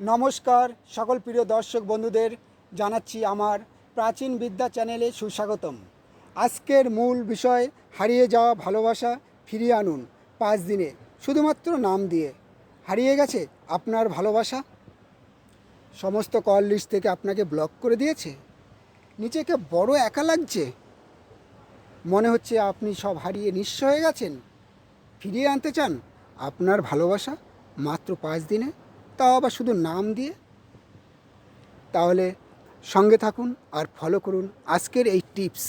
নমস্কার, সকল প্রিয় দর্শক বন্ধুদের জানাচ্ছি আমার প্রাচীন বিদ্যা চ্যানেলে সুস্বাগতম। আজকের মূল বিষয়, হারিয়ে যাওয়া ভালোবাসা ফিরিয়ে আনুন পাঁচ দিনে। শুধুমাত্র নাম দিয়ে। হারিয়ে গেছে আপনার ভালোবাসা? সমস্ত কল লিস্ট থেকে আপনাকে ব্লক করে দিয়েছে? নিজেকে বড় একা লাগছে? মনে হচ্ছে আপনি সব হারিয়ে নিঃস্ব হয়ে গেছেন। ফিরিয়ে আনতে চান আপনার ভালোবাসা মাত্র পাঁচ দিনে? তাও আবার শুধু নাম দিয়ে? তাহলে সঙ্গে থাকুন আর ফলো করুন আজকের এই টিপস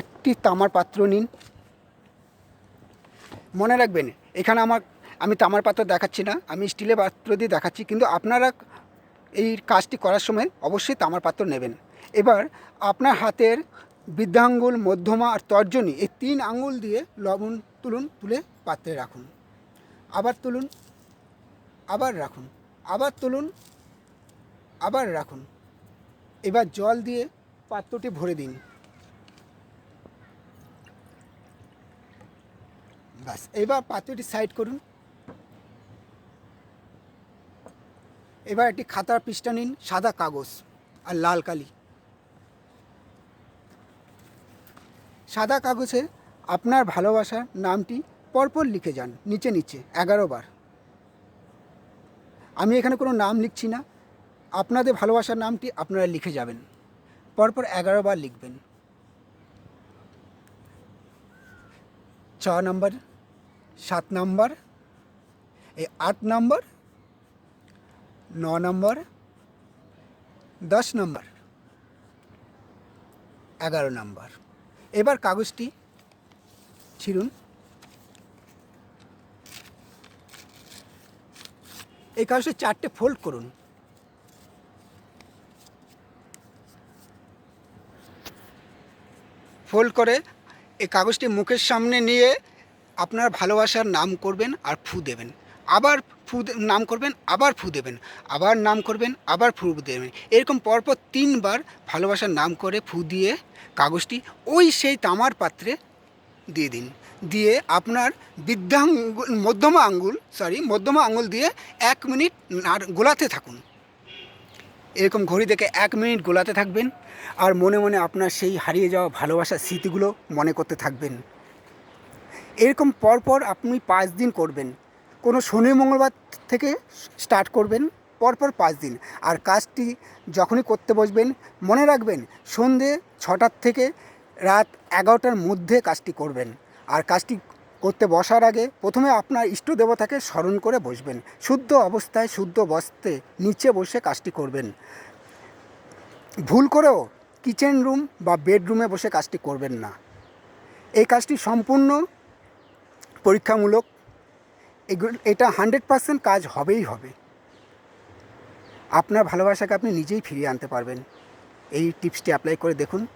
একটি তামার পাত্র নিন। মনে রাখবেন, এখানে আমার, আমি তামার পাত্র দেখাচ্ছি না, আমি স্টিলের পাত্র দিয়ে দেখাচ্ছি, কিন্তু আপনারা এই কাজটি করার সময় অবশ্যই তামার পাত্র নেবেন। এবার আপনার হাতের বৃদ্ধাঙ্গুল, মধ্যমা আর তর্জনী, এই তিন আঙ্গুল দিয়ে লবণ তুলুন, তুলে পাত্রে রাখুন। আবার তুলুন। আবার রাখুন, আবার তুলুন, আবার রাখুন। এবার জল দিয়ে পাত্রটি ভরে দিন। ব্যাস, এবার পাত্রটি সাইড করুন। এবার একটি খাতার পৃষ্ঠা নিন, সাদা কাগজ আর লাল কালি। সাদা কাগজে আপনার ভালোবাসার নামটি পরপর লিখে যান, নিচে নিচে, এগারো বার। আমি এখানে কোনো নাম লিখছি না। আপনাদের ভালোবাসার নামটি আপনারা লিখে যাবেন। পরপর এগারো বার লিখবেন। ছ নম্বর, সাত নম্বর এই আট নম্বর, ন নম্বর, দশ নম্বর, এগারো নম্বর। এবার কাগজটি ছিঁড়ুন। এই কাগজে চারটে ফোল্ড করুন। ফোল্ড করে এই কাগজটি মুখের সামনে নিয়ে আপনার ভালোবাসার নাম করবেন আর ফু দেবেন। আবার ফু নাম করবেন, আবার ফু দেবেন। আবার নাম করবেন, আবার ফু দেবেন। এরকম পরপর তিনবার ভালোবাসার নাম করে ফু দিয়ে কাগজটি ওই সেই তামার পাত্রে দিয়ে দিন। দিয়ে আপনার বৃদ্ধাঙ্গুল মধ্যমা আঙ্গুল সরি মধ্যমা আঙ্গুল দিয়ে এক মিনিট গোলাতে থাকুন। এরকম ঘড়ি দেখে এক মিনিট গোলাতে থাকবেন আর মনে মনে আপনার সেই হারিয়ে যাওয়া ভালোবাসার স্মৃতিগুলো মনে করতে থাকবেন। এরকম পরপর আপনি পাঁচ দিন করবেন। কোনো শনি, মঙ্গলবার থেকে স্টার্ট করবেন পরপর পাঁচ দিন। আর কাজটি যখনই করতে বসবেন, মনে রাখবেন সন্ধে ছটার থেকে রাত এগারোটার মধ্যে কাজটি করবেন। আর কাজটি করতে বসার আগে প্রথমে আপনার ইষ্ট দেবতাকে স্মরণ করে বসবেন। শুদ্ধ অবস্থায় শুদ্ধ বস্তে নিচে বসে কাজটি করবেন। ভুল করেও কিচেন রুম বা বেডরুমে বসে কাজটি করবেন না। এই কাজটি সম্পূর্ণ পরীক্ষামূলক। এটা হান্ড্রেড পার্সেন্ট কাজ হবেই হবে। আপনার ভালোবাসাকে আপনি নিজেই ফিরিয়ে আনতে পারবেন। এই টিপসটি অ্যাপ্লাই করে দেখুন।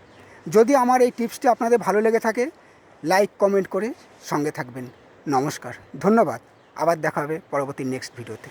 যদি আমার এই টিপসটি আপনাদের ভালো লেগে থাকে লাইক কমেন্ট করে সঙ্গে থাকবেন। নমস্কার। ধন্যবাদ। আবার দেখা হবে পরবর্তী নেক্সট ভিডিওতে